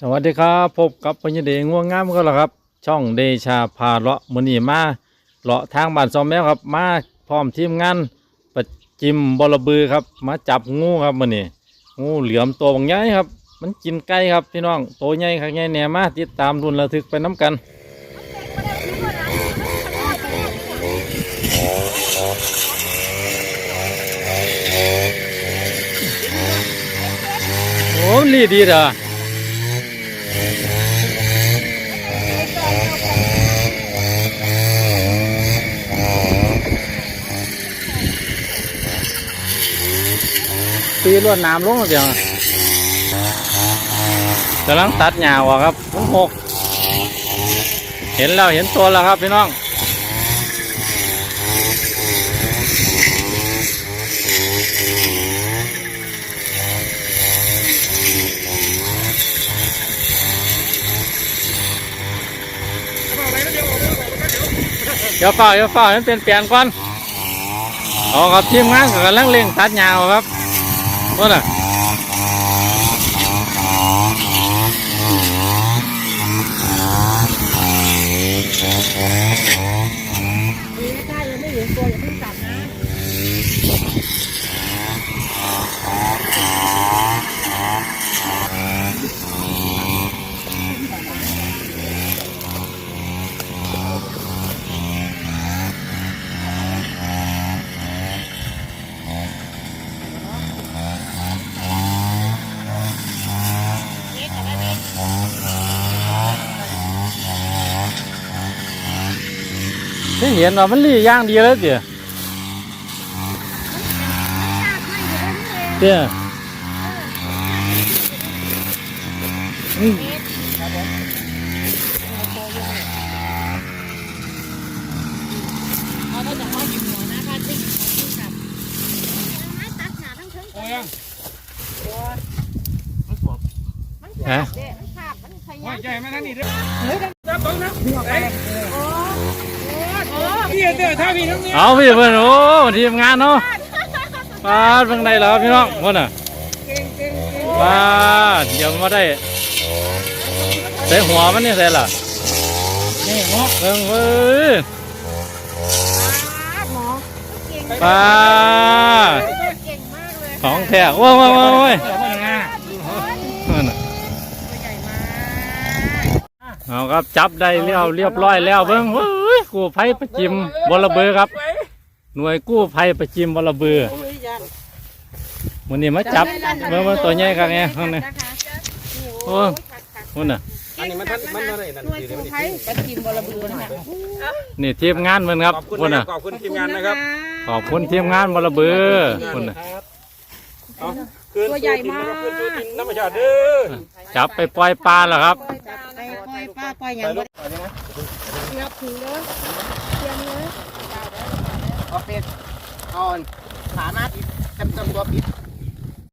สวัสดีครับพบกับพญเดง่วงงามก็แล้วครับ ช่องเดชาพาเลาะมือนีมาเลาะทางบ้านซอมแมวครับ มาพร้อมทีมงานประจิมบอระบือครับ มาจับงูครับมือนีงูเหลือมตัวบางใหญ่ครับ มันกินไก่ครับพี่น้องตัวใหญ่ข้างใหญ่แหน่มาติดตามรุนระทึกไปน้ำกันโอ้ลีดีเด้อ ตีลวดน้ำลงแล้วเดียวกำลังตัดหญ้าออกครับลุงหก เห็นแล้วเห็นตัวแล้วครับพี่น้องเดี๋ยวฝ่าเดี๋ยวฝ่ามันเป็นเปลี่ยนก่อนเอครับทีมงานก็กำลังเร่งตัดหญ้าเอาครับ ว่าน่ะที่เห็นว่ามันรีย่างดีแล้วเดี๋ยวเดี๋ยวอืมเอาถ้าจะห้อยอยู่หัวนะพันที่ที่กับไม่ตัดหนาทั้งเชิงโอ้ยังมันขาดเด้มันขาดมันขว่ายันใจมาทางนี้เด้อเฮ้ยจับต้องนะไอ้โอ้โห พี่เด้อถ้าพี่ทั้งนี้เอาพี่เพื่อนโอ้ทีมงานเนาะปาดเพิ่งได้แล้วพี่น้องเก่งเก่งเก่งปาดเดี๋ยวมาได้ใส่หัวมันนี่ใส่ล่ะนี่งอกเพิ่งเว้ยหมอเก่งปาดเก่งมากเลยของแท้ว้าวว้าวว้าวว้าวเออมันงานั่นน่ะตัวกเอาครับจับได้เรียบเรียบร้อยแล้วเบิ่งเฮ้ย กู้ภัยประจิมบอระเบือครับ หน่วยกู้ภัยประจิมบอระเบือวันนี้มาจับเบิ่งว่าตัวใหญ่ครับเนี่ยข้างในโอ้นู่นน่ะอันนี้มันทันมันอะไรนั่นหน่วยกู้ภัยประจิมบรบือนะคะนี่ทีมงานมันครับขอบคุณพุ่นนะน่ะขอบคุณทีมงานนะครับขอบคุณทีมงานบอระเบือพุ่นน่ะเอาคืนสู่ถิ่นนะครับคืนสู่ถิ่นธรรมชาติเด้อจับไปปล่อยปลาแล้วครับจับไปปล่อยป้าปล่อยหยัไปงลูบ่กไปเลยนะ นับถือเด้อเตรียมเลยเอาเป็ดอ่อนขาหน้าปิดเต็มเต็มตัวปิด